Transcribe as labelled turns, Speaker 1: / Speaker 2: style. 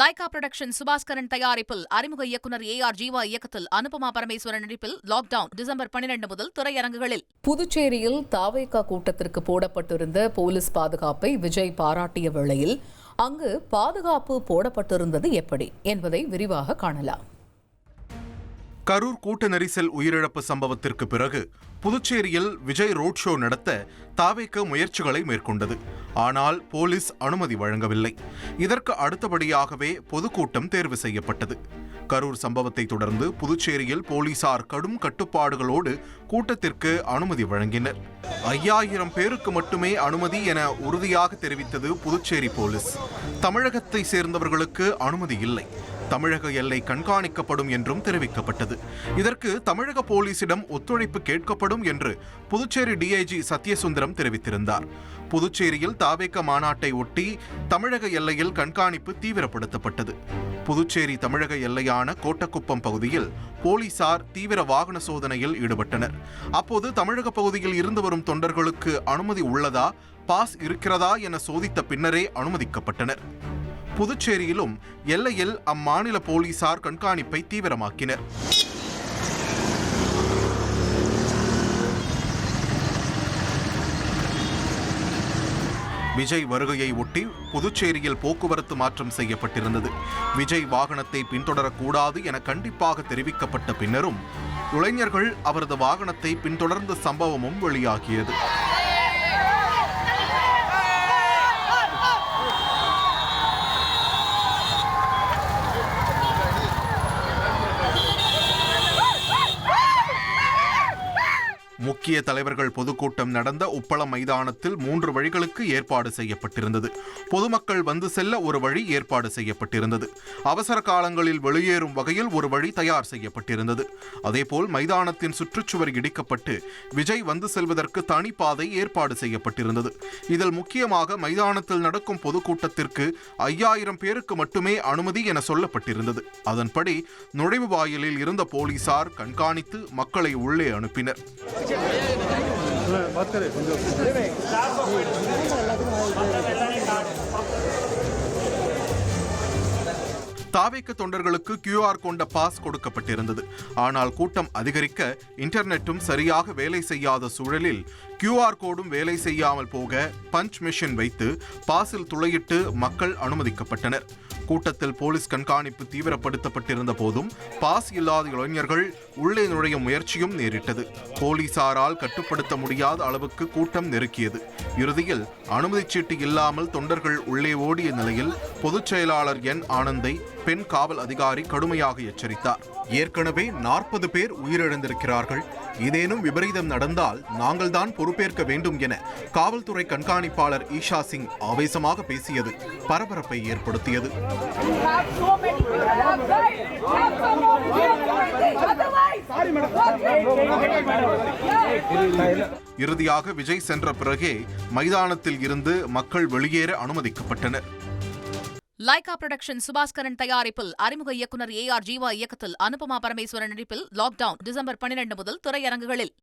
Speaker 1: Lyca production Subaskaran தயாரிப்பில் அறிமுக இயக்குநர் ஏ ஆர் ஜீவா இயக்கத்தில் அனுபமா பரமேஸ்வரன் நடிப்பில் லாக்டவுன் டிசம்பர் பனிரெண்டு முதல் திரையரங்குகளில்.
Speaker 2: புதுச்சேரியில் தாவேகா கூட்டத்திற்கு போடப்பட்டிருந்த போலீஸ் பாதுகாப்பை விஜய் பாராட்டிய வேளையில் அங்கு பாதுகாப்பு போடப்பட்டிருந்தது எப்படி என்பதை விரிவாக காணலாம்.
Speaker 3: கரூர் கூட்ட நெரிசல் உயிரிழப்பு சம்பவத்திற்கு பிறகு புதுச்சேரியில் விஜய் ரோட் ஷோ நடத்த தாவேக்க முயற்சிகளை மேற்கொண்டது. ஆனால் போலீஸ் அனுமதி வழங்கவில்லை. இதற்கு அடுத்தபடியாகவே பொதுக்கூட்டம் தேர்வு செய்யப்பட்டது. கரூர் சம்பவத்தை தொடர்ந்து புதுச்சேரியில் போலீசார் கடும் கட்டுப்பாடுகளோடு கூட்டத்திற்கு அனுமதி வழங்கினர். ஐயாயிரம் பேருக்கு மட்டுமே அனுமதி என உறுதியாக தெரிவித்தது புதுச்சேரி போலீஸ். தமிழகத்தை சேர்ந்தவர்களுக்கு அனுமதி இல்லை. தமிழக எல்லை கண்காணிக்கப்படும் என்றும் தெரிவிக்கப்பட்டது. இதற்கு தமிழக போலீசிடம் ஒத்துழைப்பு கேட்கப்படும் என்று புதுச்சேரி டிஐஜி சத்யசுந்தரம் தெரிவித்திருந்தார். புதுச்சேரியில் தாவேக்க மாநாட்டை ஒட்டி தமிழக எல்லையில் கண்காணிப்பு தீவிரப்படுத்தப்பட்டது. புதுச்சேரி தமிழக எல்லையான கோட்டக்குப்பம் பகுதியில் போலீசார் தீவிர வாகன சோதனையில் ஈடுபட்டனர். அப்போது தமிழக பகுதியில் இருந்து வரும் தொண்டர்களுக்கு அனுமதி உள்ளதா பாஸ் இருக்கிறதா என சோதித்த பின்னரே அனுமதிக்கப்பட்டனர். புதுச்சேரியிலும் எல்லையில் அம்மாநில போலீசார் கண்காணிப்பை தீவிரமாக்கினர். விஜய் வருகையை ஒட்டி புதுச்சேரியில் போக்குவரத்து மாற்றம் செய்யப்பட்டிருந்தது. விஜய் வாகனத்தை பின்தொடரக்கூடாது என கண்டிப்பாக தெரிவிக்கப்பட்ட பின்னரும் இளைஞர்கள் அவரது வாகனத்தை பின்தொடர்ந்த சம்பவமும் வெளியாகியது. முக்கிய தலைவர்கள் பொதுக்கூட்டம் நடந்த உப்பளம் மைதானத்தில் மூன்று வழிகளுக்கு ஏற்பாடு செய்யப்பட்டிருந்தது. பொதுமக்கள் வந்து செல்ல ஒரு வழி ஏற்பாடு செய்யப்பட்டிருந்தது. அவசர காலங்களில் வெளியேறும் வகையில் ஒரு வழி தயார் செய்யப்பட்டிருந்தது. அதேபோல் மைதானத்தின் சுற்றுச்சுவர் இடிக்கப்பட்டு விஜய் வந்து செல்வதற்கு தனிப்பாதை ஏற்பாடு செய்யப்பட்டிருந்தது. இதில் முக்கியமாக மைதானத்தில் நடக்கும் பொதுக்கூட்டத்திற்கு ஐயாயிரம் பேருக்கு மட்டுமே அனுமதி என சொல்லப்பட்டிருந்தது. அதன்படி நுழைவு வாயிலில் இருந்த போலீசார் கண்காணித்து மக்களை உள்ளே அனுப்பினர். தாவேக்க தொண்டர்களுக்கு கியூஆர் கொண்ட பாஸ் கொடுக்கப்பட்டிருந்தது. ஆனால் கூட்டம் அதிகரிக்க இன்டர்நெட்டும் சரியாக வேலை செய்யாத சூழலில் கியூஆர் கோடும் வேலை செய்யாமல் போக பஞ்ச் மிஷின் வைத்து பாஸில் துளையிட்டு மக்கள் அனுமதிக்கப்பட்டனர். கூட்டத்தில் போலீஸ் கண்காணிப்பு தீவிரப்படுத்தப்பட்டிருந்த போதும் பாஸ் இல்லாத இளைஞர்கள் உள்ளே நுழைய முயற்சியும் நேரிட்டது. போலீசாரால் கட்டுப்படுத்த முடியாத அளவுக்கு கூட்டம் நெருக்கியது. இறுதியில் அனுமதி சீட்டு இல்லாமல் தொண்டர்கள் உள்ளே ஓடிய நிலையில் பொதுச் செயலாளர் என். ஆனந்தை பெண் காவல் அதிகாரி கடுமையாக எச்சரித்தார். ஏற்கனவே நாற்பது பேர் உயிரிழந்திருக்கிறார்கள். ஏதேனும் விபரீதம் நடந்தால் நாங்கள்தான் பொறுப்பேற்க வேண்டும் என காவல்துறை கண்காணிப்பாளர் ஈஷா சிங் ஆவேசமாக பேசியது. பரபரப்பை ஏற்படுத்தியது. இறுதியாக விஜய் சென்ற பிறகே மைதானத்தில் இருந்து மக்கள் வெளியேற அனுமதிக்கப்பட்டனர்.
Speaker 1: லைகா புரொடக்ஷன் சுபாஸ்கரன் தயாரிப்பில் அறிமுக இயக்குனர் ஏ ஆர் ஜீவா இயக்கத்தில் அனுபமா பரமேஸ்வரன் நடிப்பில் லாக்டவுன் டிசம்பர் பன்னிரண்டு முதல் திரையரங்குகளில்.